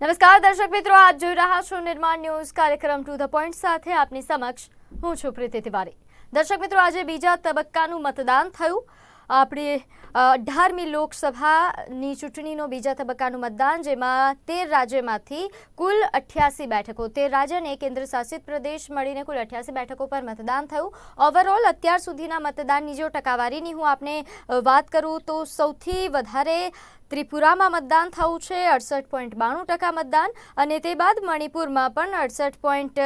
નમસ્કાર, દર્શક મિત્રો, આપ જોઈ રહ્યા છો નિર્માણ ન્યૂઝ કાર્યક્રમ ટુ ધ પોઈન્ટ સાથે આપની સમક્ષ હું છું પ્રીતિ તિવારી. દર્શક મિત્રો, આજે બીજા તબક્કાનું મતદાન થયું. આપણી અઢારમી લોકસભાની ચૂંટણીનો બીજા તબક્કાનું મતદાન, જેમાં તેર રાજ્યમાંથી કુલ અઠ્યાસી બેઠકો, તેર રાજ્ય અને કેન્દ્ર શાસિત પ્રદેશ મળીને કુલ અઠ્યાસી બેઠકો પર મતદાન થયું. ઓવરઓલ અત્યાર સુધીના મતદાનની જો ટકાવારીની હું આપને વાત કરું તો સૌથી વધારે ત્રિપુરામાં મતદાન થયું છે, અડસઠ પોઈન્ટ બાણું ટકા મતદાન અને તે બાદ મણિપુરમાં પણ અડસઠ પોઈન્ટ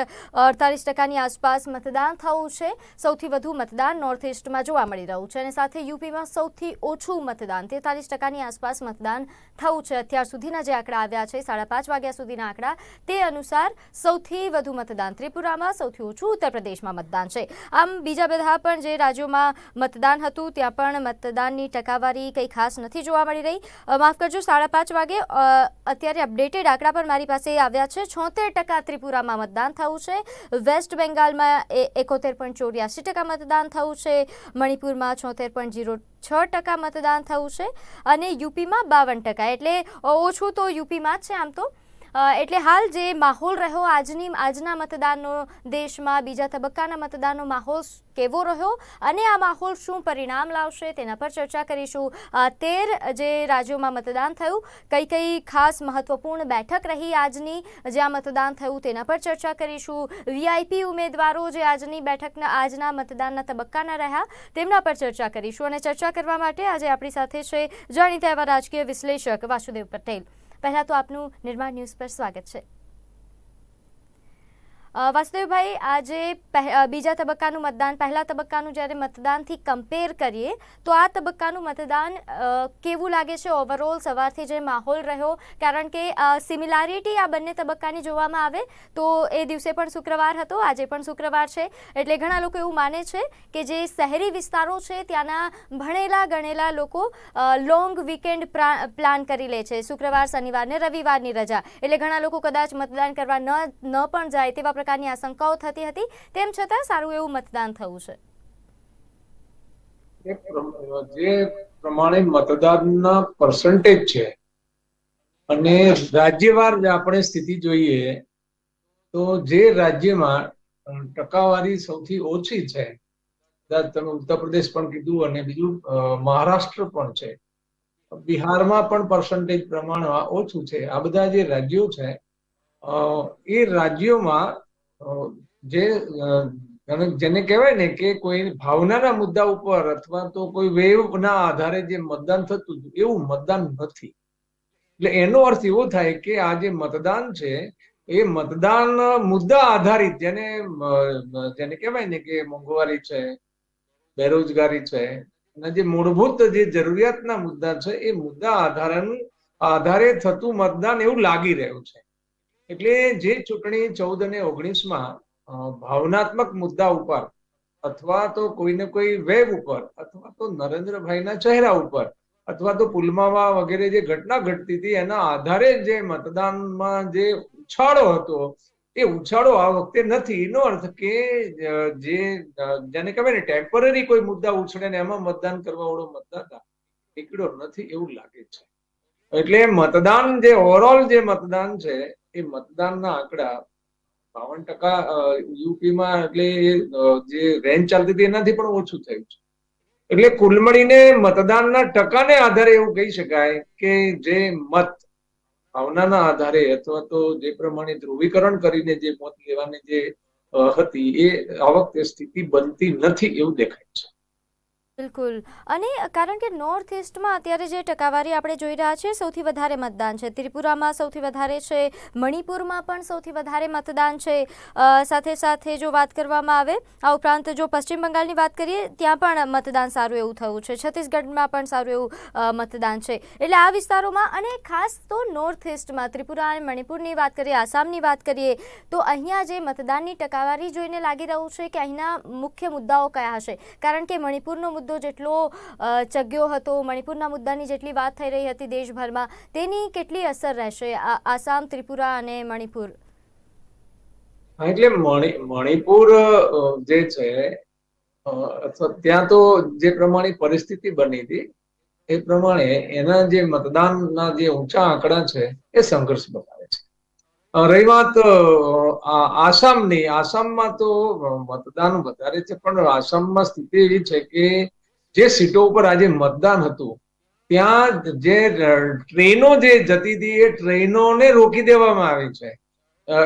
અડતાલીસ ટકાની આસપાસ મતદાન થયું છે. સૌથી વધુ મતદાન નોર્થ ઇસ્ટમાં જોવા મળી રહ્યું છે અને સાથે યુપીમાં સૌથી ઓછું મતદાન, તેતાલીસ ટકાની આસપાસ મતદાન થયું છે. અત્યાર સુધીના જે આંકડા આવ્યા છે, સાડા પાંચ વાગ્યા સુધીના આંકડા, તે અનુસાર સૌથી વધુ મતદાન ત્રિપુરામાં, સૌથી ઓછું ઉત્તર પ્રદેશમાં મતદાન છે. આમ બીજા બધા પણ જે રાજ્યોમાં મતદાન હતું, ત્યાં પણ મતદાનની ટકાવારી કંઈ ખાસ નથી જોવા મળી રહી. માફ કરજો, સાડા પાંચ વાગે અત્યારે અપડેટેડ આંકડા પણ મારી પાસે આવ્યા છે. છોતેર ટકા ત્રિપુરામાં મતદાન થયું છે. વેસ્ટ બેંગાલમાં એકોતેર પોઈન્ટ ચોર્યાસી ટકા મતદાન થયું છે. મણિપુરમાં છોતેર પોઈન્ટ જીરો છ ટકા મતદાન થયું છે. અને યુપીમાં બાવન ટકા. એટલે ઓછું તો યુપીમાં જ છે આમ તો. એટલે હાલ જે માહોલ રહ્યો આજની, આજના મતદાનનો દેશમાં, બીજા તબક્કાના મતદાનનો માહોલ કેવો રહ્યો અને આ માહોલ શું પરિણામ લાવશે તેના પર ચર્ચા કરીશું. તેર જે રાજ્યોમાં મતદાન થયું, કઈ કઈ ખાસ મહત્વપૂર્ણ બેઠક રહી આજની, જ્યાં મતદાન થયું તેના પર ચર્ચા કરીશું. વીઆઈપી ઉમેદવારો જે આજની બેઠકના, આજના મતદાનના તબક્કાના રહ્યા, તેમના પર ચર્ચા કરીશું અને ચર્ચા કરવા માટે આજે આપણી સાથે છે જાણીતા એવા રાજકીય વિશ્લેષક વાસુદેવ પટેલ. પહેલા તો આપનું નિર્માણ ન્યૂઝ પર સ્વાગત છે. વાસુદેવભાઈ, આજે બીજા તબક્કાનું મતદાન, પહેલા તબક્કાનું જ્યારે મતદાનથી કમ્પેર કરીએ, તો આ તબક્કાનું મતદાન કેવું લાગે છે ઓવરઓલ સવારથી જે માહોલ રહ્યો? કારણ કે સિમિલારિટી આ બંને તબક્કાની જોવામાં આવે, તો એ દિવસે પણ શુક્રવાર હતો, આજે પણ શુક્રવાર છે. એટલે ઘણા લોકો એવું માને છે કે જે શહેરી વિસ્તારો છે, ત્યાંના ભણેલા ગણેલા લોકો લોંગ વીકેન્ડ પ્લાન કરી લે છે. શુક્રવાર, શનિવાર ને રવિવારની રજા. એટલે ઘણા લોકો કદાચ મતદાન કરવા ન ન પણ જાય તેવા પ્રકારની આશંકાઓ થતી હતી. તેમ છતાં સારું એવું મતદાન થયું છે. જે પ્રમાણે મતદાનના પર્સન્ટેજ છે અને રાજ્યવાર આપણે સ્થિતિ જોઈએ તો જે રાજ્યમાં ટકાવારી સૌથી ઓછી છે. તમે ઉત્તર પ્રદેશ પણ કીધું અને બીજું મહારાષ્ટ્ર પણ છે. બિહારમાં પણ પર્સન્ટેજ પ્રમાણમાં ઓછું છે. આ બધા જે રાજ્યો છે એ રાજ્યોમાં જે જેને કહેવાય ને કે કોઈ ભાવનાના મુદ્દા ઉપર અથવા તો કોઈ વેવના આધારે જે મતદાન થતું હતું, એવું મતદાન નથી. એટલે એનો અર્થ એવો થાય કે આ જે મતદાન છે, એ મતદાન મુદ્દા આધારિત, જેને જેને કહેવાય ને કે મોંઘવારી છે, બેરોજગારી છે, અને જે મૂળભૂત જે જરૂરિયાતના મુદ્દા છે, એ મુદ્દા આધારે આધારે થતું મતદાન એવું લાગી રહ્યું છે. એટલે જે ચૂંટણી ચૌદ અને ઓગણીસમાં ભાવનાત્મક મુદ્દા ઉપર અથવા તો કોઈને કોઈ વેબ ઉપર અથવા તો નરેન્દ્રભાઈના ચહેરા ઉપર અથવા તો પુલવામા વગેરે જે ઘટના ઘટતી હતી, એના આધારે જે મતદાનમાં જે ઉછાળો હતો, એ ઉછાળો આ વખતે નથી. એનો અર્થ કે જે જેને કહેવાય ને ટેમ્પરરી કોઈ મુદ્દા ઉછળે ને એમાં મતદાન કરવા વાળો મતદાતા નીકળ્યો નથી એવું લાગે છે. એટલે મતદાન જે, ઓવરઓલ જે મતદાન છે એ મતદાનના આંકડા બાવન ટકા યુપીમાં એટલે જે રેન્જ ચાલતી હતી એનાથી પણ ઓછું થયું છે. એટલે કુલ મળીને મતદાનના ટકાને આધારે એવું કહી શકાય કે જે મત ભાવનાના આધારે અથવા તો જે પ્રમાણે ધ્રુવીકરણ કરીને જે મત લેવાની જે હતી એ આ વખતે સ્થિતિ બનતી નથી એવું દેખાય છે. બિલકુલ. અને કારણ કે નોર્થ ઇસ્ટમાં અત્યારે જે ટકાવારી આપણે જોઈ રહ્યા છીએ, સૌથી વધારે મતદાન છે. ત્રિપુરામાં સૌથી વધારે છે, મણિપુરમાં પણ સૌથી વધારે મતદાન છે. સાથે સાથે જો વાત કરવામાં આવે, આ ઉપરાંત જો પશ્ચિમ બંગાળની વાત કરીએ, ત્યાં પણ મતદાન સારું એવું થયું છે. છત્તીસગઢમાં પણ સારું એવું મતદાન છે. એટલે આ વિસ્તારોમાં, અને ખાસ તો નોર્થ ઇસ્ટમાં ત્રિપુરા અને મણિપુરની વાત કરીએ, આસામની વાત કરીએ, તો અહીંયા જે મતદાનની ટકાવારી જોઈને લાગી રહ્યું છે કે અહીંના મુખ્ય મુદ્દાઓ કયા હશે? કારણ કે મણિપુરનો મુદ્દો જેટલો ચગ્યો હતો મણિપુરના મુદ્દાની જેટલી વાત થઈ રહી હતી દેશભરમાં તેની કેટલી અસર રહેશે આસામ ત્રિપુરા અને મણિપુર? એટલે મણિપુર જે છે ત્યાં તો જે પ્રમાણે પરિસ્થિતિ બની હતી એ પ્રમાણે એના જે મતદાનના જે ઊંચા આંકડા છે એ સંઘર્ષ અ, રહી વાત આસામની. આસામમાં તો મતદાન વધારે છે, પણ આસામમાં સ્થિતિ એવી છે કે જે સીટો ઉપર આજે મતદાન હતું, ત્યાં જે ટ્રેનો જે જતી હતી, એ ટ્રેનોને રોકી દેવામાં આવી છે.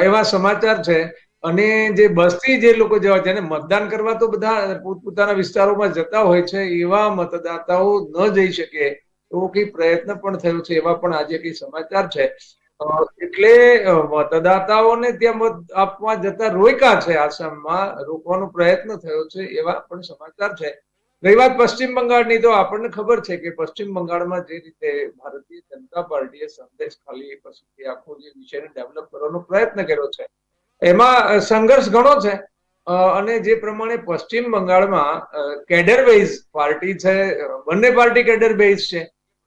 એવા સમાચાર છે. અને જે બસથી જે લોકો જવા છે મતદાન કરવા તો બધા પોતપોતાના વિસ્તારોમાં જતા હોય છે, એવા મતદાતાઓ ન જઈ શકે એવો કઈ પ્રયત્ન પણ થયો છે, એવા પણ આજે કઈ સમાચાર છે. એટલે મતદાતાઓને ત્યાં મત આપવા જતા રોયકા છે આસામમાં, રોકવાનો પ્રયત્ન થયો છે એવા પણ સમાચાર છે. રહી વાત પશ્ચિમ બંગાળની, તો આપણને ખબર છે કે પશ્ચિમ બંગાળમાં જે રીતે ભારતીય જનતા પાર્ટીએ સંદેશ ખાલી પછી આખો જે વિષયને ડેવલપ કરવાનો પ્રયત્ન કર્યો છે, એમાં સંઘર્ષ ઘણો છે. અને જે પ્રમાણે પશ્ચિમ બંગાળમાં કેડર બેઝ પાર્ટી છે બંને પાર્ટી કેડર બેઝ છે.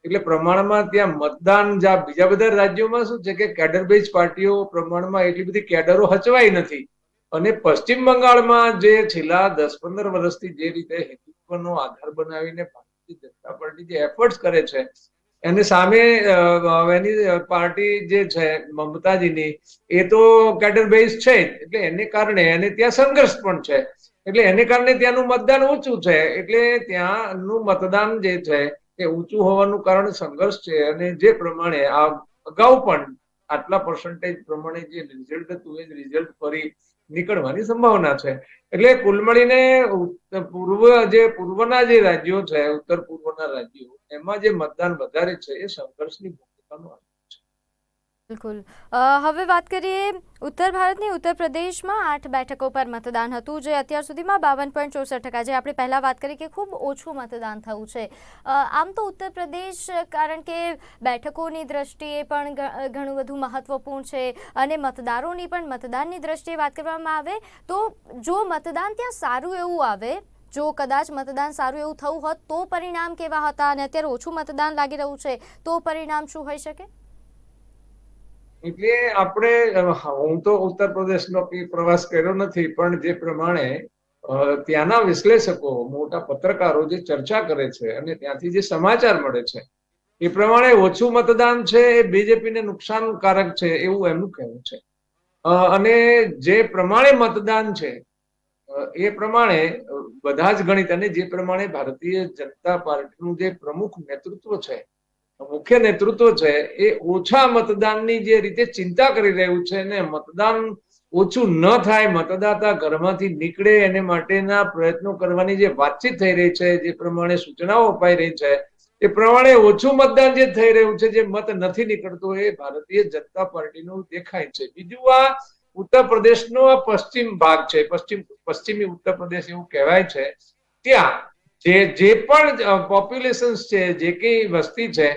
એટલે પ્રમાણમાં ત્યાં મતદાન જ્યાં બીજા બધા રાજ્યોમાં શું છે કે કેડર બેઝ પાર્ટીઓ પ્રમાણમાં એટલી બધી કેડરો હચવાઈ નથી. અને પશ્ચિમ બંગાળમાં જે છેલ્લા દસ પંદર વર્ષથી જે રીતે હિન્દુત્વનો આધાર બનાવીને ભારતીય જનતા પાર્ટી જે એફર્ટ્સ કરે છે, એની સામે એની પાર્ટી જે છે, મમતાજીની, એ તો કેડર બેઝ છે એટલે એને કારણે અને ત્યાં સંઘર્ષ પણ છે. એટલે એને કારણે ત્યાંનું મતદાન ઓછું છે. એટલે ત્યાંનું મતદાન જે છે એ ઊંચું હોવાનું કારણ સંઘર્ષ છે અને જે પ્રમાણે આ અગાઉ પણ આટલા પર્સન્ટેજ પ્રમાણે જે રિઝલ્ટ હતું, એ રિઝલ્ટ ફરી નીકળવાની સંભાવના છે. એટલે કુલ મળીને પૂર્વ જે પૂર્વના જે રાજ્યો છે, ઉત્તર પૂર્વના રાજ્યો, એમાં જે મતદાન વધારે છે, એ સંઘર્ષની ભૂમિકાનું બિલકુલ. હવે વાત કરીએ ઉત્તર ભારતની. ઉત્તર પ્રદેશમાં આઠ બેઠકો પર મતદાન હતું, જે અત્યાર સુધીમાં બાવન પોઈન્ટ ચોસઠ ટકા. જે આપણે પહેલાં વાત કરી કે ખૂબ ઓછું મતદાન થયું છે. આમ તો ઉત્તર પ્રદેશ, કારણ કે બેઠકોની દ્રષ્ટિએ પણ ઘણું બધું મહત્વપૂર્ણ છે અને મતદારોની પણ મતદાનની દ્રષ્ટિએ વાત કરવામાં આવે, તો જો મતદાન ત્યાં સારું એવું આવે, જો કદાચ મતદાન સારું એવું થયું હોત, તો પરિણામ કેવા હતા? અને અત્યારે ઓછું મતદાન લાગી રહ્યું છે, તો પરિણામ શું હોઈ શકે? એટલે આપણે હું તો ઉત્તર પ્રદેશનો પ્રવાસ કર્યો નથી, પણ જે પ્રમાણે ત્યાંના વિશ્લેષકો, મોટા પત્રકારો જે ચર્ચા કરે છે અને ત્યાંથી જે સમાચાર મળે છે, એ પ્રમાણે ઓછું મતદાન છે, એ બીજેપીને નુકસાનકારક છે, એવું એમનું કહેવું છે. અને જે પ્રમાણે મતદાન છે એ પ્રમાણે બધા જ ગણિત અને જે પ્રમાણે ભારતીય જનતા પાર્ટીનું જે પ્રમુખ નેતૃત્વ છે મુખ્ય નેતૃત્વ છે એ ઓછા મતદાનની જે રીતે ચિંતા કરી રહ્યું છે ને મતદાન ઓછું ન થાય, મતદાતા ઘરમાંથી નીકળે એને માટેના પ્રયત્નો કરવાની જે વાતચીત થઈ રહી છે, જે પ્રમાણે સૂચનાઓ અપાઈ રહી છે, એ પ્રમાણે ઓછું મતદાન જે થઈ રહ્યું છે, જે મત નથી નીકળતો એ ભારતીય જનતા પાર્ટીનું દેખાય છે. બીજું આ ઉત્તર પ્રદેશનો આ પશ્ચિમ ભાગ છે, પશ્ચિમ, પશ્ચિમી ઉત્તર પ્રદેશ એવું કહેવાય છે. ત્યાં જે જે પણ પોપ્યુલેશન છે, જે કઈ વસ્તી છે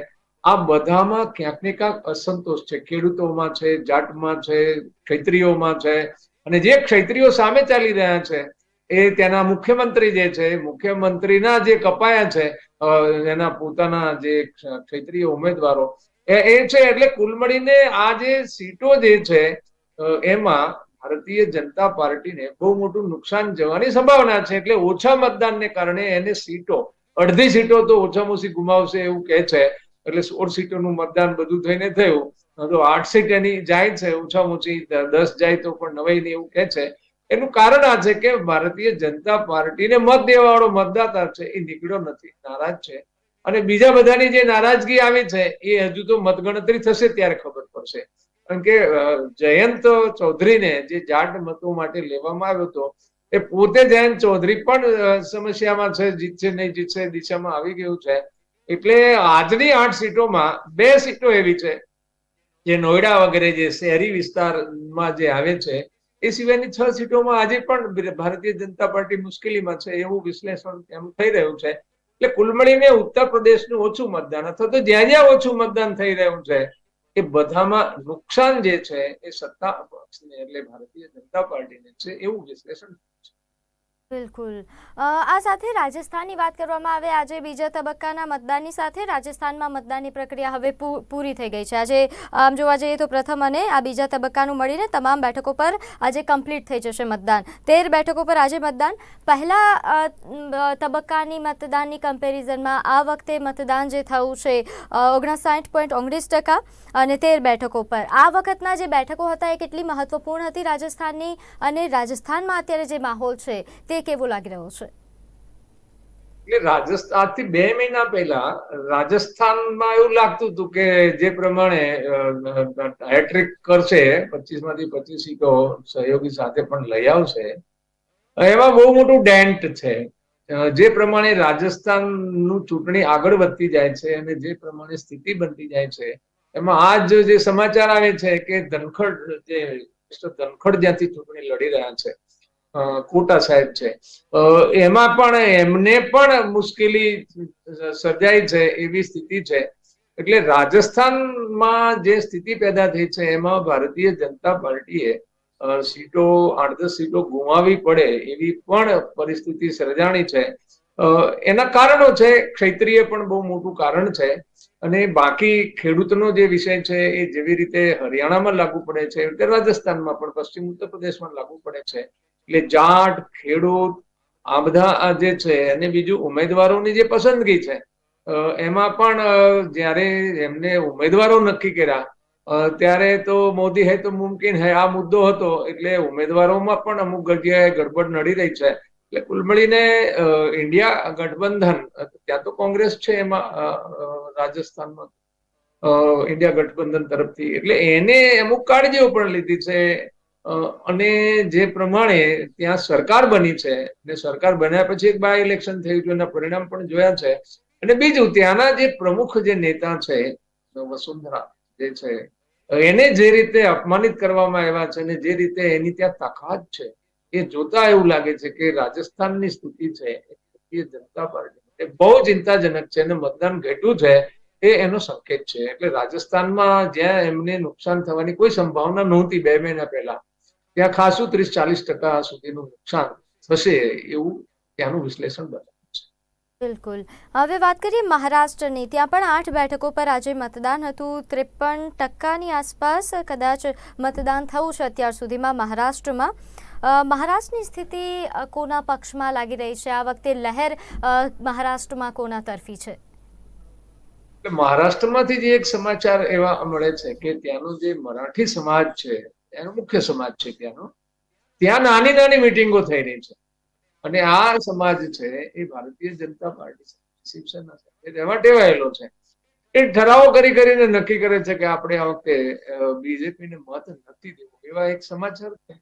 આ બધામાં ક્યાંક ને ક્યાંક અસંતોષ છે. ખેડૂતોમાં છે જાટમાં છે ક્ષેત્રીઓમાં છે. અને જે ક્ષત્રિયો સામે ચાલી રહ્યા છે, એ તેના મુખ્યમંત્રી જે છે, મુખ્યમંત્રીના જે કપાયા છે એના પોતાના જે ક્ષેત્રીય ઉમેદવારો, એ એ છે એટલે કુલ મળીને આ જે સીટો જે છે એમાં ભારતીય જનતા પાર્ટીને બહુ મોટું નુકસાન જવાની સંભાવના છે. એટલે ઓછા મતદાનને કારણે એને સીટો, અડધી સીટો તો ઓછામાં ઓછી ગુમાવશે એવું કહે છે. એટલે સોળ સીટોનું મતદાન બધું થઈને થયું. તો આઠ સીટ એની જાય છે, ઓછામાં ઓછી દસ જાય તો પણ નવાઈ એવું કહે છે. એનું કારણ આ છે કે ભારતીય જનતા પાર્ટીને મત દેવાવાળો મતદાતા છે એ નીકળ્યો નથી, નારાજ છે. અને બીજા બધાની જે નારાજગી આવી છે એ હજુ તો મતગણતરી થશે ત્યારે ખબર પડશે. કારણ કે જયંત ચૌધરીને જે જાટ મતો માટે લેવામાં આવ્યો હતો, એ પોતે જયંત ચૌધરી પણ સમસ્યામાં છે, જીતશે નહીં, જીતશે દિશામાં આવી ગયું છે. એટલે આજની આઠ સીટોમાં બે સીટો એવી છે, જે નોઈડા વગેરે જે શહેરી વિસ્તારમાં જે આવે છે, એ સિવાયની છ સીટોમાં આજે પણ ભારતીય જનતા પાર્ટી મુશ્કેલીમાં છે એવું વિશ્લેષણ એમ થઈ રહ્યું છે. એટલે કુલ મળીને ઉત્તર પ્રદેશનું ઓછું મતદાન અથવા તો જ્યાં જ્યાં ઓછું મતદાન થઈ રહ્યું છે, એ બધામાં નુકસાન જે છે એ સત્તા પક્ષને એટલે ભારતીય જનતા પાર્ટીને છે એવું વિશ્લેષણ બિલકુલ. આ સાથે રાજસ્થાનની વાત કરવામાં આવે, આજે બીજા તબક્કાના મતદાનની સાથે રાજસ્થાનમાં મતદાનની પ્રક્રિયા હવે પૂરી થઈ ગઈ છે. આજે, આમ જોવા જઈએ તો પ્રથમ અને આ બીજા તબક્કાનું મળીને તમામ બેઠકો પર આજે કમ્પ્લીટ થઈ જશે મતદાન. તેર બેઠકો પર આજે મતદાન. પહેલા તબક્કાની મતદાનની કમ્પેરિઝનમાં આ વખતે મતદાન જે થયું છે ઓગણસાઠ પોઈન્ટ ઓગણીસ ટકા અને તેર બેઠકો પર. આ વખતના જે બેઠકો હતા એ કેટલી મહત્વપૂર્ણ હતી રાજસ્થાનની અને રાજસ્થાનમાં અત્યારે જે માહોલ છે તે કેવો લાગી રહ્યો છે? એટલે રાજસ્થાન આજથી બે મહિના પહેલા રાજસ્થાનમાં એવું લાગતું હતું કે જે પ્રમાણે હેટ્રિક કરશે પચીસમાંથી પચીસ સીટો સહયોગી સાથે પણ લઈ આવશે. એમાં બહુ મોટું ડેન્ટ છે. જે પ્રમાણે રાજસ્થાનનું ચૂંટણી આગળ વધતી જાય છે અને જે પ્રમાણે સ્થિતિ બનતી જાય છે, એમાં આજ જે સમાચાર આવે છે કે ધનખડ, જે ધનખડ જ્યાંથી ચૂંટણી લડી રહ્યા છે કોટા સાહેબ છે. એમાં પણ એમને પણ મુશ્કેલી સર્જાઈ છે એવી સ્થિતિ છે. એટલે રાજસ્થાનમાં જે સ્થિતિ પેદા થઈ છે, એમાં ભારતીય જનતા પાર્ટીએ સીટો આઠ દસ સીટો ગુમાવી પડે એવી પણ પરિસ્થિતિ સર્જાણી છે. એના કારણો છે, ક્ષેત્રીય પણ બહુ મોટું કારણ છે. અને બાકી ખેડૂતનો જે વિષય છે એ જેવી રીતે હરિયાણામાં લાગુ પડે છે રાજસ્થાનમાં પણ, પશ્ચિમ ઉત્તર પ્રદેશમાં લાગુ પડે છે. એટલે જાટ, ખેડૂત, આ બધા જે છે અને બીજું ઉમેદવારોની જે પસંદગી છે એમાં પણ જ્યારે એમને ઉમેદવારો નક્કી કર્યા ત્યારે તો મોદી હે તો મુમકિન હે, આ મુદ્દો હતો, એટલે ઉમેદવારોમાં પણ અમુક જગ્યાએ ગડબડ નડી રહી છે. એટલે કુલ મળીને ઇન્ડિયા ગઠબંધન, ત્યાં તો કોંગ્રેસ છે એમાં રાજસ્થાનમાં ઇન્ડિયા ગઠબંધન તરફથી. એટલે એને અમુક કાળજીઓ પણ લીધી છે અને જે પ્રમાણે ત્યાં સરકાર બની છે, ને સરકાર બન્યા પછી એક બાય ઇલેક્શન થયું છે એના પરિણામ પણ જોયા છે. અને બીજું, ત્યાંના જે પ્રમુખ જે નેતા છે વસુંધરા જે છે એને જે રીતે અપમાનિત કરવામાં આવ્યા છે અને જે રીતે એની ત્યાં તાકાત છે, એ જોતા એવું લાગે છે કે રાજસ્થાનની સ્થિતિ છે, એ જનતા પાર્ટી એ બહુ ચિંતાજનક છે અને મતદાન ઘટ્યું છે, એ એનો સંકેત છે. એટલે રાજસ્થાનમાં જ્યાં એમને નુકસાન થવાની કોઈ સંભાવના નહોતી બે મહિના પહેલા. ત્યાં ખાસું ત્રીસ ચાલીસ ટકા સુધીનું નુકસાન થશે એવું ત્યાંનું વિશ્લેષણ બતાવે બિલકુલ. હવે વાત કરીએ મહારાષ્ટ્રની. ત્યાં પણ આઠ બેઠકો પર આજે મતદાન હતું. ત્રેપન ટકાની આસપાસ કદાચ મતદાન થયું છે અત્યાર સુધીમાં મહારાષ્ટ્રમાં. મહારાષ્ટ્રની સ્થિતિ કોના પક્ષમાં લાગી રહી છે? આ વખતે લહેર મહારાષ્ટ્રમાં કોના તરફી છે? મહારાષ્ટ્રમાંથી જે એક સમાચાર એવા મળે છે કે ત્યાંનો જે મરાઠી સમાજ છે એનો મુખ્ય સમાજ છે ત્યાંનો ત્યાં નાની નાની મિટિંગો થઈ રહી છે. અને આ સમાજ છે એ ભારતીય જનતા પાર્ટી શિવસેના સાથે ટેવાયેલો છે. એ ઠરાવો કરી કરીને નક્કી કરે છે કે આપણે આ વખતે બીજેપી ને મત નથી દેવો. એવા એક સમાચાર છે.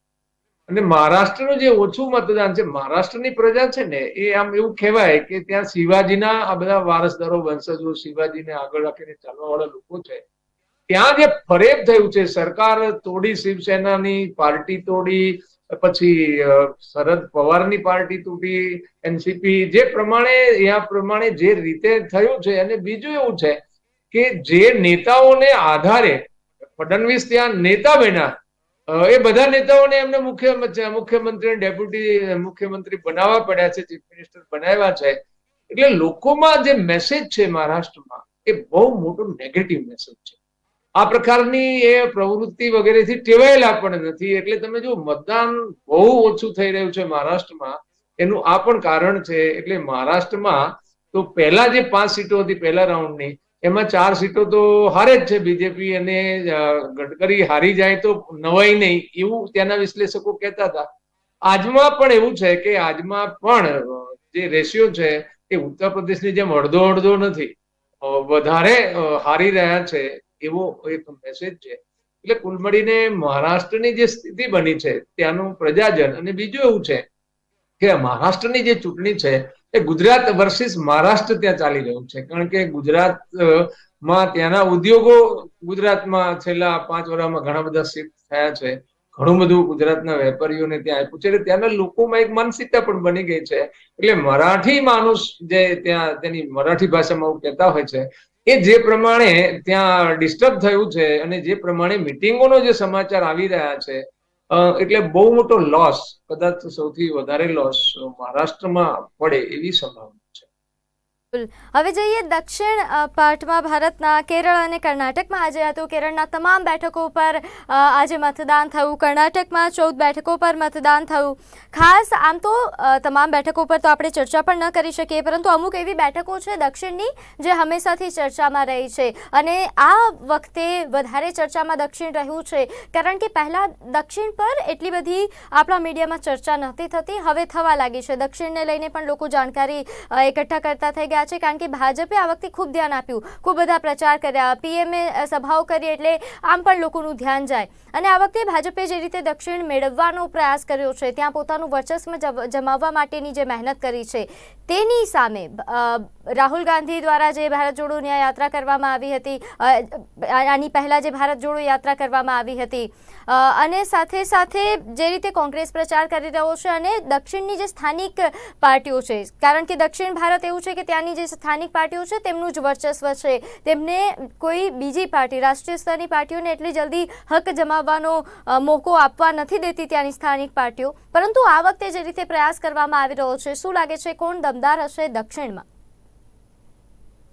અને મહારાષ્ટ્રનું જે ઓછું મતદાન છે, મહારાષ્ટ્રની પ્રજા છે ને, એ આમ એવું કહેવાય કે ત્યાં શિવાજીના આ બધા વારસદારો, વંશજો શિવાજીને આગળ રાખીને ચાલવા વાળા લોકો છે. ત્યાં જે ફરેબ થયું છે, સરકાર તોડી શિવસેનાની પાર્ટી તોડી, પછી શરદ પવારની પાર્ટી તૂટી, એનસીપી જે પ્રમાણે યા પ્રમાણે જે રીતે થયું છે, અને બીજું એવું છે કે જે નેતાઓને આધારે, ફડણવીસ ત્યાં નેતા બન્યા એ બધા નેતાઓને એમને મુખ્ય, મુખ્યમંત્રી ડેપ્યુટી, મુખ્યમંત્રી બનાવવા પડ્યા છે, ચીફ મિનિસ્ટર બનાવ્યા છે. એટલે લોકોમાં જે મેસેજ છે મહારાષ્ટ્રમાં, એ બહુ મોટો નેગેટિવ મેસેજ છે. આ પ્રકારની એ પ્રવૃત્તિ વગેરેથી ટેવાયેલા પણ નથી. એટલે તમે જો મતદાન બહુ ઓછું થઈ રહ્યું છે મહારાષ્ટ્રમાં. એનું આ પણ કારણ છે, એટલે મહારાષ્ટ્રમાં તો પહેલા જે પાંચ સીટો હતી પહેલા રાઉન્ડની, એમાં ચાર સીટો તો હારે જ છે બીજેપી અને ગડકરી હારી જાય તો નવાઈ નહીં, એવું ત્યાંના વિશ્લેષકો કહેતા હતા. આજમાં પણ એવું છે કે આજમાં પણ જે રેશિયો છે એ ઉત્તર પ્રદેશની જેમ અડધો અડધો નથી. વધારે હારી રહ્યા છે. એવો એક મેસેજ છે. એટલે કુલ મળીને મહારાષ્ટ્રની જે સ્થિતિ બની છે, ત્યાંનું પ્રજાજન અને બીજું એવું છે કે મહારાષ્ટ્રની જે ચૂંટણી છે, એ ગુજરાત વર્સિસ મહારાષ્ટ્ર ત્યાં ચાલી રહ્યું છે. કારણ કે ગુજરાતમાં ત્યાંના ઉદ્યોગો ગુજરાતમાં છેલ્લા પાંચ વર્ષમાં ઘણા બધા શિફ્ટ થયા છે. ઘણું બધું ગુજરાતના વેપારીઓને ત્યાં આપ્યું છે. એટલે ત્યાંના લોકોમાં એક માનસિકતા પણ બની ગઈ છે. એટલે મરાઠી માણસ જે ત્યાં, તેની મરાઠી ભાષામાં એવું કહેતા હોય છે એ જે પ્રમાણે ત્યાં ડિસ્ટર્બ થયું છે અને જે પ્રમાણે મિટિંગોનો જે સમાચાર આવી રહ્યા છે એટલે બહુ મોટો લોસ કદાચ સૌથી વધારે લોસ મહારાષ્ટ્રમાં પડે એવી સંભાવના. હવે જઈએ દક્ષિણ પાર્ટમાં ભારતના કેરળ અને કર્ણાટકમાં. આજે હતું કેરળના તમામ બેઠકો પર આજે મતદાન થયું. કર્ણાટકમાં ચૌદ બેઠકો પર મતદાન થયું. ખાસ આમ તો તમામ બેઠકો પર તો આપણે ચર્ચા પણ ન કરી શકીએ, પરંતુ અમુક એવી બેઠકો છે દક્ષિણની જે હંમેશાથી ચર્ચામાં રહી છે. અને આ વખતે વધારે ચર્ચામાં દક્ષિણ રહ્યું છે. કારણ કે પહેલાં દક્ષિણ પર એટલી બધી આપણા મીડિયામાં ચર્ચા નહોતી થતી. હવે થવા લાગી છે. દક્ષિણને લઈને પણ લોકો જાણકારી એકઠા કરતા થઈ ગયા. છે કારણ કે ભાજપે આ વખતે ખૂબ ધ્યાન આપ્યું. ખૂબ બધા પ્રચાર કર્યા પીએમએ સભાઓ કરી એટલે આમ પણ લોકોનું ધ્યાન જાય. અને આ વખતે ભાજપે જે રીતે દક્ષિણ મેળવવાનો પ્રયાસ કર્યો છે, ત્યાં પોતાનું વર્ચસ્વ જમાવવા માટેની જે મહેનત કરી છે, તેની સામે રાહુલ ગાંધી દ્વારા જે ભારત જોડો ન્યાય યાત્રા કરવામાં આવી હતી આની પહેલાં જે ભારત જોડો યાત્રા કરવામાં આવી હતી. અને સાથે સાથે જે રીતે કોંગ્રેસ પ્રચાર કરી રહ્યો છે અને દક્ષિણની જે સ્થાનિક પાર્ટીઓ છે, કારણ કે દક્ષિણ ભારત એવું છે કે ત્યાંની જે સ્થાનિક પાર્ટીઓ છે તેમનું જ વર્ચસ્વ છે. તેમને કોઈ બીજી પાર્ટી, રાષ્ટ્રીય સ્તરની પાર્ટીઓને એટલી જલ્દી હક જમાવવાનો મોકો આપવા નથી દેતી ત્યાંની સ્થાનિક પાર્ટીઓ. પરંતુ આ વખતે જે રીતે પ્રયાસ કરવામાં આવી રહ્યો છે, શું લાગે છે કોણ દમદાર હશે દક્ષિણમાં?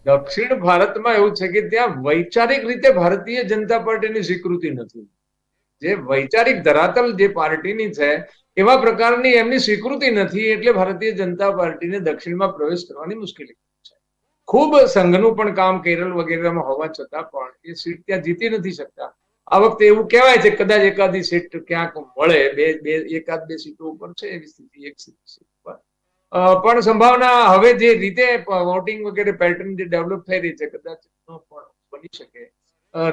દક્ષિણ ભારતમાં એવું છે કે ત્યાં વૈચારિક રીતે ભારતીય જનતા પાર્ટીની સ્વીકૃતિ નથી. જે વૈચારિક ધરાતલ જે પાર્ટીની છે, એવા પ્રકારની એમની સ્વીકૃતિ નથી એટલે ભારતીય જનતા પાર્ટીને દક્ષિણમાં પ્રવેશ કરવાની મુશ્કેલી. ખૂબ સંઘનું પણ કામ કેરળ વગેરેમાં હોવા છતાં પણ એ સીટ ત્યાં જીતી નથી શકતા. આ વખતે એવું કહેવાય છે કદાચ એકાદી સીટ ક્યાંક મળે, બે બે, એકાદ બે સીટો ઉપર છે એવી સ્થિતિ, એક સીટ ઉપર. પણ સંભાવના હવે જે રીતે વોટિંગ વગેરે પેટર્ન જે ડેવલપ થઈ રહી છે, કદાચ પણ બની શકે.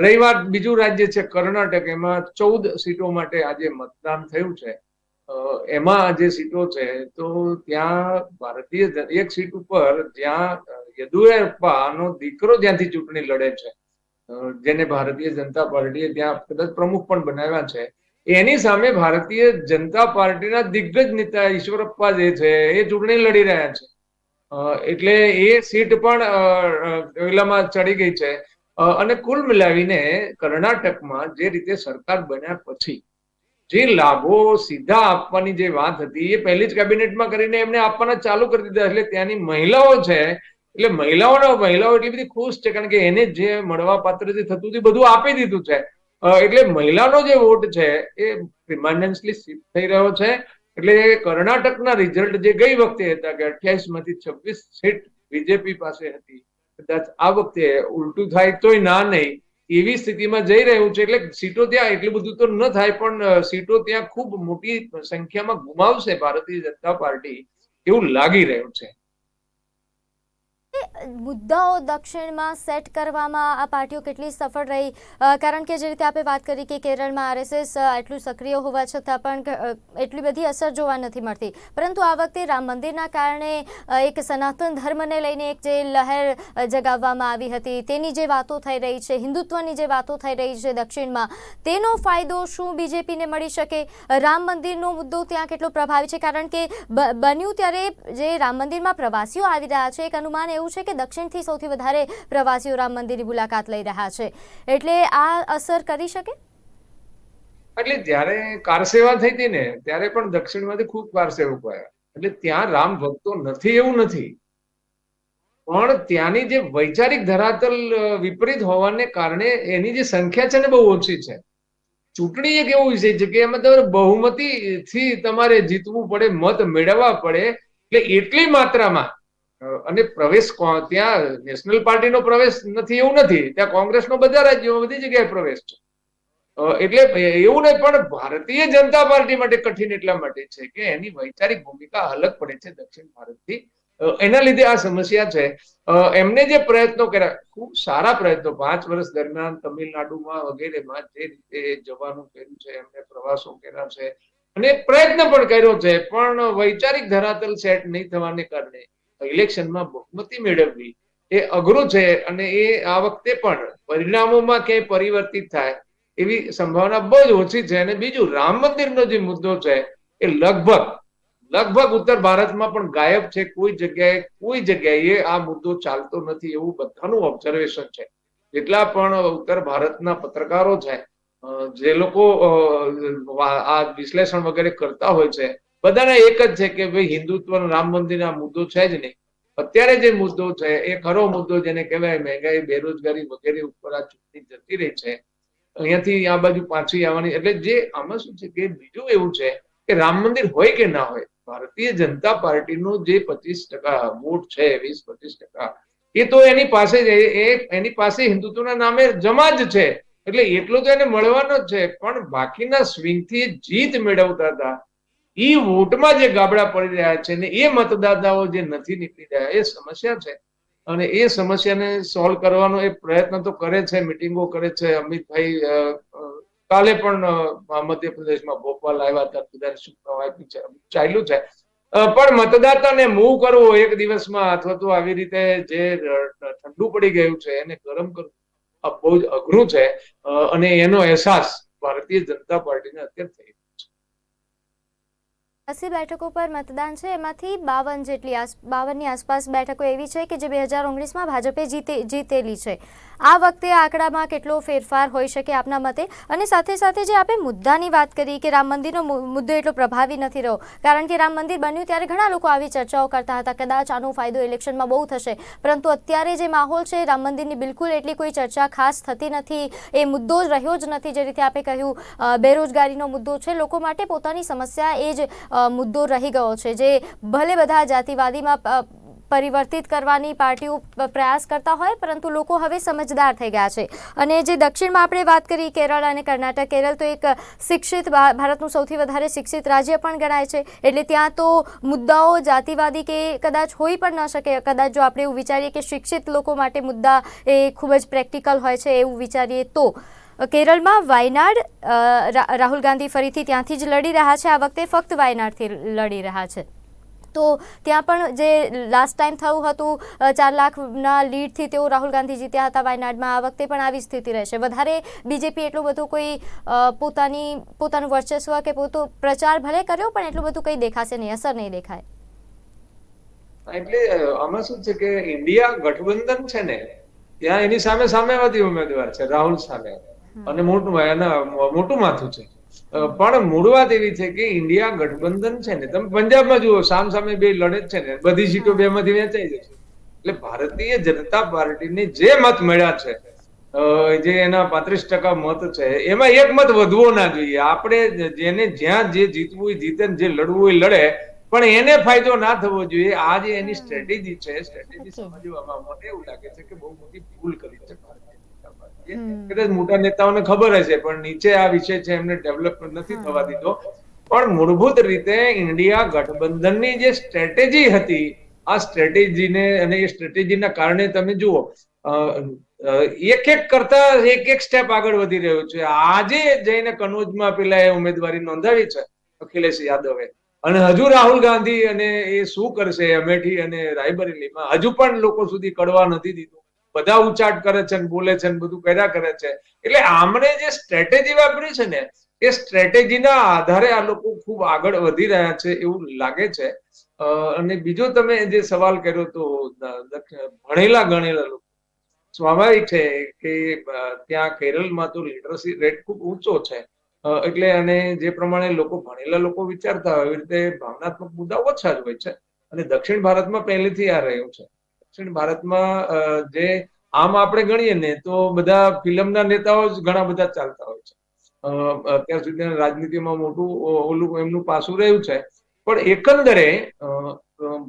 રહી વાત બીજું રાજ્ય છે કર્ણાટક, એમાં ચૌદ સીટો માટે આજે મતદાન થયું છે. એમાં જે સીટો છે, તો ત્યાં ભારતીય એક સીટ ઉપર જ્યાં યેદુરપ્પાનો દીકરો જ્યાંથી ચૂંટણી લડે છે જેને ભારતીય જનતા પાર્ટીએ ત્યાં કદાચ પ્રમુખ પણ બનાવ્યા છે, એની સામે ભારતીય જનતા પાર્ટીના દિગ્ગજ નેતા ઈશ્વરપ્પા જે છે, એ ચૂંટણી લડી રહ્યા છે. એટલે એ સીટ પણ ચડી ગઈ છે. અને કુલ મિલાવીને કર્ણાટકમાં જે રીતે સરકાર બન્યા પછી, જે લાભો સીધા આપવાની જે વાત હતી, એ પહેલી જ કેબિનેટમાં કરીને એમને આપવાના ચાલુ કરી દીધા, એટલે ત્યાંની મહિલાઓ છે એટલે મહિલાઓનો, મહિલાઓ એટલી બધી ખુશ છે, કારણ કે એને જે મળવા પાત્ર જે થતું હતું બધું આપી દીધું છે. એટલે મહિલાનો જે વોટ છે એ પ્રિમાન્ડન્સલી શિફ્ટ થઈ રહ્યો છે. એટલે કર્ણાટકના રિઝલ્ટ જે ગઈ વખતે હતા કે અઠ્યાવીસમાંથી છવ્વીસ સીટ બીજેપી પાસે હતી, કદાચ આ વખતે ઉલટું થાય તોય ના નહીં. એવી સ્થિતિમાં જઈ રહ્યું છે, એટલે સીટો ત્યાં એટલું બધું તો ન થાય, પણ સીટો ત્યાં ખૂબ મોટી સંખ્યામાં ગુમાવશે ભારતીય જનતા પાર્ટી એવું લાગી રહ્યું છે. મુદ્દાઓ દક્ષિણમાં સેટ કરવામાં આ પાર્ટીઓ કેટલી સફળ રહી? કારણ કે જે રીતે આપણે વાત કરી કે કેરળમાં આરએસએસ એટલું સક્રિય હોવા છતાં પણ એટલી બધી અસર જોવા નથી મળતી. પરંતુ આ વખતે રામ મંદિરના કારણે એક સનાતન ધર્મને લઈને એક જે લહેર જગાવવામાં આવી હતી, તેની જે વાતો થઈ રહી છે, હિન્દુત્વની જે વાતો થઈ રહી છે દક્ષિણમાં, તેનો ફાયદો શું બીજેપીને મળી શકે? રામ મંદિરનો મુદ્દો ત્યાં કેટલો પ્રભાવી છે? કારણ કે બન્યું ત્યારે જે રામ મંદિરમાં પ્રવાસીઓ આવી રહ્યા છે, એક અનુમાન એવું છે કે દક્ષિણથી સૌથી વધારે પ્રવાસીઓ રામ મંદિરની મુલાકાત લઈ રહ્યા છે. એટલે આ અસર કરી શકે? એટલે જ્યારે કાર સેવા થઈ હતી ને, ત્યારે પણ દક્ષિણમાંથી ખૂબ કાર સેવકો આવ્યા. એટલે ત્યાં રામ ભક્તો નથી એવું નથી. પણ ત્યાંની જે વૈચારિક ધરાતલ વિપરીત હોવાને કારણે એની જે સંખ્યા છે ને બહુ ઓછી છે. ચૂંટણી એક એવો વિષય છે કે એમાં તમારે બહુમતી થી તમારે જીતવું પડે, મત મેળવવા પડે. એટલે એટલી માત્રામાં અને પ્રવેશ ત્યાં નેશનલ પાર્ટીનો પ્રવેશ નથી, એવું નથી. ત્યાં કોંગ્રેસનો બધા રાજ્યોમાં બધી જગ્યાએ પ્રવેશ છે. એટલે એવું નહીં, પણ ભારતીય જનતા પાર્ટી માટે કઠિન એટલા માટે છે કે એની વૈચારિક ભૂમિકા અલગ પડે છે દક્ષિણ ભારતથી. એના લીધે આ સમસ્યા છે. એમને જે પ્રયત્નો કર્યા, ખૂબ સારા પ્રયત્નો. પાંચ વર્ષ દરમિયાન તમિલનાડુમાં વગેરેમાં જે રીતે જવાનું કર્યું છે, એમને પ્રવાસો કર્યા છે. અને પ્રયત્ન પણ કર્યો છે, પણ વૈચારિક ધરાતલ સેટ નહીં થવાને કારણે ઇલેક્શનમાં બહુમતી મેળવવી એ અઘરું છે અને એ આ વખતે પણ પરિણામોમાં ક્યાંય પરિવર્તિત થાય એવી સંભાવના બહુ જ ઓછી છે અને બીજું રામ મંદિરનો જે મુદ્દો છે એ લગભગ લગભગ ઉત્તર ભારતમાં પણ ગાયબ છે. કોઈ જગ્યાએ કોઈ જગ્યાએ આ મુદ્દો ચાલતો નથી એવું બધાનું ઓબ્ઝર્વેશન છે. જેટલા પણ ઉત્તર ભારતના પત્રકારો છે જે લોકો આ વિશ્લેષણ વગેરે કરતા હોય છે બધાને એક જ છે કે ભાઈ હિન્દુત્વનો રામ મંદિરના મુદ્દો છે જ નહીં. અત્યારે જે મુદ્દો છે, એ ખરો મુદ્દો જેને કહેવાય મહેંગાઈ, બેરોજગારી વગેરે ઉપર આ ચૂંટણી જતી રહી છે. અહીંયાથી આ બાજુ પાછી આવવાની. એટલે જે આમાં શું છે કે બીજું એવું છે કે રામ મંદિર હોય કે ના હોય, ભારતીય જનતા પાર્ટીનો જે પચીસ ટકા વોટ છે, વીસ, પચીસ ટકા, એ તો એની પાસે જ, એ- એની પાસે હિન્દુત્વના નામે જમા જ છે. એટલે એટલો તો એને મળવાનો જ છે. પણ બાકીના સ્વિંગથી જીત મેળવતા હતા ઈ વોટમાં જે ગાબડા પડી રહ્યા છે ને એ મતદાતાઓ જે નથી નીકળી રહ્યા, એ સમસ્યા છે. અને એ સમસ્યાને સોલ્વ કરવાનો એ પ્રયત્ન તો કરે છે મિટિંગો કરે છે. અમિતભાઈ કાલે પણ મધ્યપ્રદેશમાં ભોપાલ આવ્યા હતા બધા આપી ચાલ્યું છે. પણ મતદાતાને મૂવ કરવો એક દિવસમાં અથવા તો આવી રીતે જે ઠંડુ પડી ગયું છે, એને ગરમ કરવું બહુ જ અઘરું છે. અને એનો અહેસાસ ભારતીય જનતા પાર્ટીને અત્યારે થઈ એસી બેઠકો પર મતદાન છે. એમાંથી બાવન જેટલી બાવનની આસપાસ બેઠકો એવી છે કે જે બે હજાર ઓગણીસમાં ભાજપે જીતે, જીતેલી છે. આ વખતે આંકડામાં કેટલો ફેરફાર હોઈ શકે આપના મતે? અને સાથે સાથે જે આપણે મુદ્દાની વાત કરી કે રામ મંદિરનો મુદ્દો એટલો પ્રભાવી નથી રહ્યો, કારણ કે રામ મંદિર બન્યું ત્યારે ઘણા લોકો આવી ચર્ચાઓ કરતા હતા કદાચ આનો ફાયદો ઇલેક્શનમાં બહુ થશે. પરંતુ અત્યારે જે માહોલ છે, રામ મંદિરની બિલકુલ એટલી કોઈ ચર્ચા ખાસ થતી નથી. એ મુદ્દો જ રહ્યો જ નથી. જે રીતે આપણે કહ્યું બેરોજગારીનો મુદ્દો છે. લોકો માટે પોતાની સમસ્યા એ જ મુદ્દો રહી ગયો છે જે ભલે બધા જાતિવાદીમાં પરિવર્તિત કરવાની પાર્ટીઓ પ્રયાસ કરતા હોય, પરંતુ લોકો હવે સમજદાર થઈ ગયા છે. અને જે દક્ષિણમાં આપણે વાત કરી, કેરળ અને કર્ણાટક, કેરળ તો એક શિક્ષિત ભારતનું સૌથી વધારે શિક્ષિત રાજ્ય પણ ગણાય છે. એટલે ત્યાં તો મુદ્દાઓ જાતિવાદી કે કદાચ હોઈ પણ ન શકે. કદાચ જો આપણે એવું વિચારીએ કે શિક્ષિત લોકો માટે મુદ્દા એ ખૂબ જ પ્રેક્ટિકલ હોય છે એવું વિચારીએ તો. કેરળમાં વાયનાડ રાહુલ ગાંધી ફરીથી ત્યાંથી જ લડી રહ્યા છે. આ વખતે ફક્ત વાયનાડથી લડી રહ્યા છે. તો ત્યાં પણ જે લાસ્ટ ટાઈમ થયું હતું ચાર લાખના લીડથી તેઓ રાહુલ ગાંધી જીત્યા હતા વાયનાડમાં, આ વખતે પણ આવી સ્થિતિ રહેશે. વધારે બીજેપી એટલું બધું કોઈ પોતાની, પોતાનું વર્ચસ્વ કે પોતો, પ્રચાર ભલે કર્યો, પણ એટલું બધું કંઈ દેખાશે નહીં, અસર નહીં દેખાય. એટલે આમાં શું છે કે ઇન્ડિયા ગઠબંધન છે ને, ત્યાં એની સામે સામેવાદી ઉમેદવાર છે, રાહુલ સામે. અને મોટું એના મોટું માથું છે પણ મૂળ વાત એવી છે કે ઇન્ડિયા ગઠબંધન છે ને તમે પંજાબમાં જુઓ સામ સામે બે લડે છે ને બધી સીટો બે માંથી વેચાઈ જશે એટલે ભારતીય જનતા પાર્ટીને જે મત મળ્યા છે જે એના પાંત્રીસ ટકા મત છે એમાં એક મત વધવો ના જોઈએ આપણે જેને જ્યાં જે જીતવું હોય જીતે જે લડવું હોય લડે પણ એને ફાયદો ના થવો જોઈએ આ જે એની સ્ટ્રેટેજી છે સ્ટ્રેટેજી. સમજવામાં મને એવું લાગે છે કે બહુ મોટી ભૂલ કરી છે. હમ. કદાચ મોટા નેતાઓને ખબર હશે પણ નીચે આ વિષય છે એમને ડેવલપમેન્ટ નથી થવા દીધો. પણ મૂળભૂત રીતે ઇન્ડિયા ગઠબંધનની જે સ્ટ્રેટેજી હતી આ સ્ટ્રેટેજીને અને એ સ્ટ્રેટેજીના કારણે તમે જુઓ એક એક કરતા એક એક સ્ટેપ આગળ વધી રહ્યો છે. આજે જઈને કનોજમાં પેલા એ ઉમેદવારી નોંધાવી છે અખિલેશ યાદવે. અને હજુ રાહુલ ગાંધી અને એ શું કરશે અમેઠી અને રાયબરેલીમાં હજુ પણ લોકો સુધી કડવા નથી દીધું. બધા ઉચાટ કરે છે ને બોલે છે ને બધું કર્યા કરે છે. એટલે આમણે જે સ્ટ્રેટેજી વાપરી છે ને, એ સ્ટ્રેટેજીના આધારે આ લોકો ખૂબ આગળ વધી રહ્યા છે એવું લાગે છે. અને બીજો તમે જે સવાલ કર્યો તો ભણેલા ગણેલા લોકો. સ્વાભાવિક છે કે ત્યાં કેરળમાં તો લિટરસી રેટ ખૂબ ઊંચો છે. એટલે અને જે પ્રમાણે લોકો ભણેલા લોકો વિચારતા હોય એવી રીતે ભાવનાત્મક મુદ્દા ઓછા જ હોય છે. અને દક્ષિણ ભારતમાં પહેલેથી આ રહ્યું છે. દક્ષિણ ભારતમાં જે આમ આપણે ગણીએ ને, તો બધા ફિલ્મના નેતાઓ જ ઘણા બધા ચાલતા હોય છે. અત્યાર સુધી રાજનીતિમાં મોટું ઓલું એમનું પાસું રહ્યું છે. પણ એકંદરે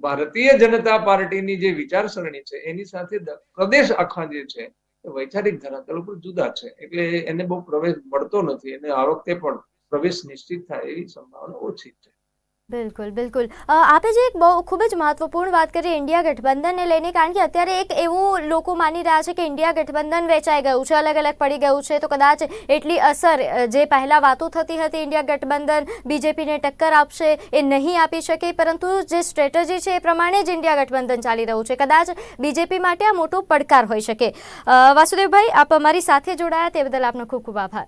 ભારતીય જનતા પાર્ટીની જે વિચારસરણી છે, એની સાથે પ્રદેશ આખા જે છે વૈચારિક ધરાતલ ઉપર જુદા છે. એટલે એને બહુ પ્રવેશ મળતો નથી. અને આ વખતે પણ પ્રવેશ નિશ્ચિત થાય એવી સંભાવના ઓછી છે. બિલકુલ બિલકુલ. આપે જે એક બહુ ખૂબ જ મહત્વપૂર્ણ વાત કરી ઇન્ડિયા ગઠબંધનને લઈને, કારણ કે અત્યારે એક એવું લોકો માની રહ્યા છે કે ઇન્ડિયા ગઠબંધન વેચાઈ ગયું છે, અલગ અલગ પડી ગયું છે, તો કદાચ એટલી અસર જે પહેલાં વાતો થતી હતી ઇન્ડિયા ગઠબંધન, બીજેપીને ટક્કર આપશે, એ નહીં આપી શકે, પરંતુ જે સ્ટ્રેટેજી છે એ પ્રમાણે જ ઇન્ડિયા ગઠબંધન ચાલી રહ્યું છે. કદાચ બીજેપી માટે આ મોટો પડકાર હોઈ શકે. વાસુદેવભાઈ, આપ અમારી સાથે જોડાયા, તે બદલ આપનો ખૂબ ખૂબ આભાર.